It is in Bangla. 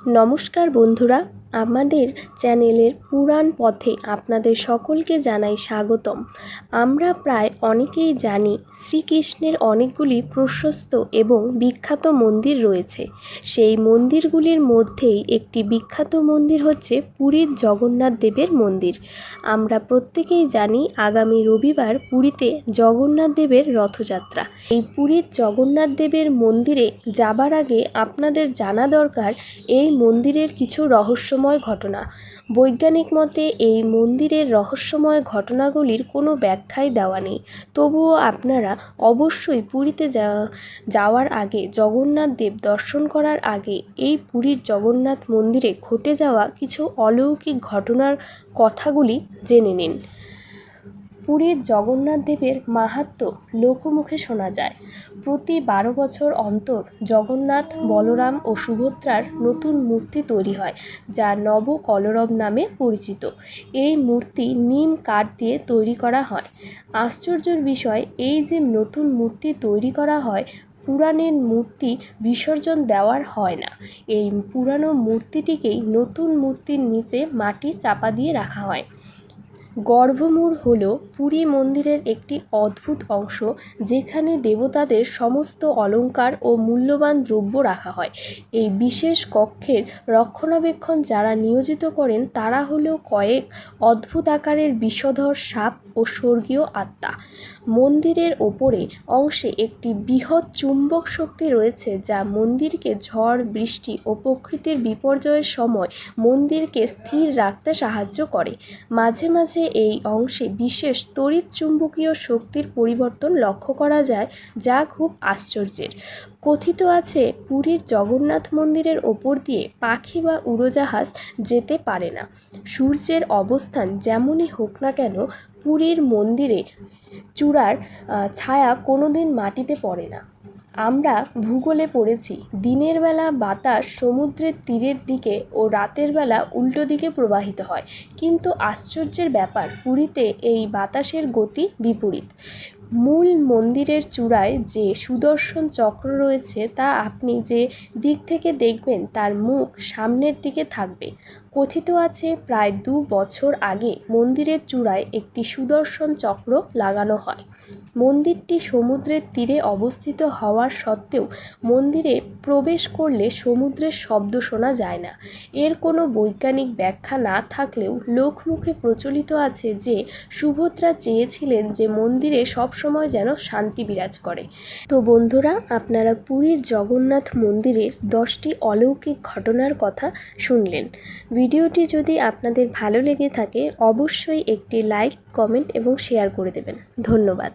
নমস্কার বন্ধুরা আমাদের চ্যানেলের পুরাণ পথে আপনাদের সকলকে জানাই স্বাগতম। আমরা প্রায় অনেকেই জানি শ্রীকৃষ্ণের অনেকগুলি প্রশস্ত এবং বিখ্যাত মন্দির রয়েছে। সেই মন্দিরগুলির মধ্যেই একটি বিখ্যাত মন্দির হচ্ছে পুরীর জগন্নাথ দেবের মন্দির। আমরা প্রত্যেকেই জানি আগামী রবিবার পুরীতে জগন্নাথ দেবের রথযাত্রা। এই পুরীর জগন্নাথ দেবের মন্দিরে যাবার আগে আপনাদের জানা দরকার, এই মন্দিরের কিছু রহস্যময় ঘটনা। বৈজ্ঞানিক মতে, এই মন্দিরের রহস্যময় ঘটনাগুলির কোনো ব্যাখ্যাই দেওয়া নেই। তবুও আপনারা অবশ্যই পুরীতে যাওয়ার আগে জগন্নাথ দেব দর্শন করার আগে এই পুরীর জগন্নাথ মন্দিরে ঘটে যাওয়া কিছু অলৌকিক ঘটনার কথাগুলি জেনে নিন। পুরীর জগন্নাথ দেবের মাহাত্ম্য লোকমুখে শোনা যায়। প্রতি বারো বছর অন্তর জগন্নাথ, বলরাম ও সুভদ্রার নতুন মূর্তি তৈরি হয়, যা নবকলরব নামে পরিচিত। এই মূর্তি নিম কাঠ দিয়ে তৈরি করা হয়। আশ্চর্যের বিষয়, এই যে নতুন মূর্তি তৈরি করা হয়, পুরাণের মূর্তি বিসর্জন দেওয়ার হয় না। এই পুরানো মূর্তিটিকেই নতুন মূর্তির নিচে মাটি চাপা দিয়ে রাখা হয়। গর্ভমূর হল পুরী মন্দিরের একটি অদ্ভুত অংশ যেখানে দেবতাদের সমস্ত অলঙ্কার ও মূল্যবান দ্রব্য রাখা হয়। এই বিশেষ কক্ষের রক্ষণাবেক্ষণ যারা নিয়োজিত করেন তারা হলো কয়েক অদ্ভুত আকারের বিষধর সাপ ও স্বর্গীয় আত্মা। মন্দিরের ওপরে অংশে একটি বৃহৎ চুম্বক শক্তি রয়েছে যা মন্দিরকে ঝড়, বৃষ্টি ও প্রকৃতির বিপর্যয়ের সময় মন্দিরকে স্থির রাখতে সাহায্য করে। মাঝে মাঝে এই অংশে বিশেষ তড়িৎ চুম্বকীয় শক্তির পরিবর্তন লক্ষ্য করা যায়, যা খুব আশ্চর্যের। কথিত আছে, পুরীর জগন্নাথ মন্দিরের ওপর দিয়ে পাখি বা উড়োজাহাজ যেতে পারে না। সূর্যের অবস্থান যেমনই হোক না কেন, পুরীর মন্দিরে চূড়ার ছায়া কোনোদিন মাটিতে পড়ে না। আমরা ভূগোলে পড়েছি, দিনের বেলা বাতাস সমুদ্রের তীরের দিকে ও রাতের বেলা উল্টো দিকে প্রবাহিত হয়। কিন্তু আশ্চর্যের ব্যাপার, পুরীতে এই বাতাসের গতি বিপরীত। মূল মন্দিরের চূড়ায় যে সুদর্শন চক্র রয়েছে তা আপনি যে দিক থেকে দেখবেন, তার মুখ সামনের দিকে থাকবে। কথিত আছে, প্রায় দু বছর আগে মন্দিরের চূড়ায় একটি সুদর্শন চক্র লাগানো হয়। মন্দিরটি সমুদ্রের তীরে অবস্থিত হওয়ার সত্ত্বেও মন্দিরে প্রবেশ করলে সমুদ্রের শব্দ শোনা যায় না। এর কোনো বৈজ্ঞানিক ব্যাখ্যা না থাকলেও লোকমুখে প্রচলিত আছে যে সুভদ্রা চেয়েছিলেন যে মন্দিরে সবসময় যেন শান্তি বিরাজ করে। তো বন্ধুরা, আপনারা পুরীর জগন্নাথ মন্দিরের দশটি অলৌকিক ঘটনার কথা শুনলেন। ভিডিওটি যদি আপনাদের ভালো লেগে থাকে, অবশ্যই একটি লাইক, কমেন্ট এবং শেয়ার করে দেবেন। ধন্যবাদ।